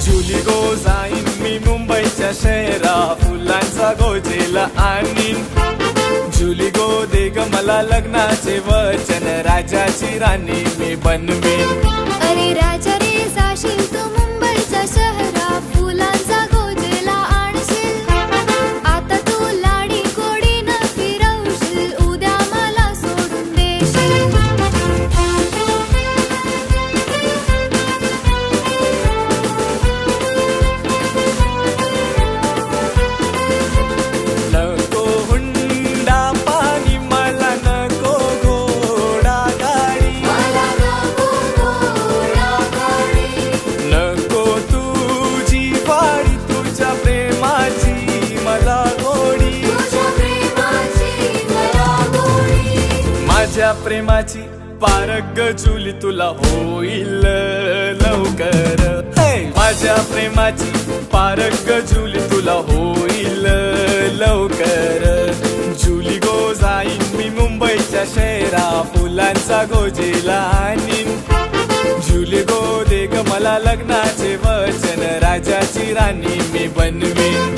जुली मी मुंबईच्या शहरा फुलांचा गोजेला आणीन. जुली गो दे ग मला लग्नाचे वचन राजाची राणी मी बनवीन. माझ्या प्रेमाची पारग जुली तुला होईल लवकर. माझ्या प्रेमाची पारग जुली तुला होईल लवकर. जुली गो जाईन मी मुंबईच्या शहरा फुलांचा गोजेला आणीन. जुली गो दे ग मला लग्नाचे वचन राजाची राणी मी बनवीन.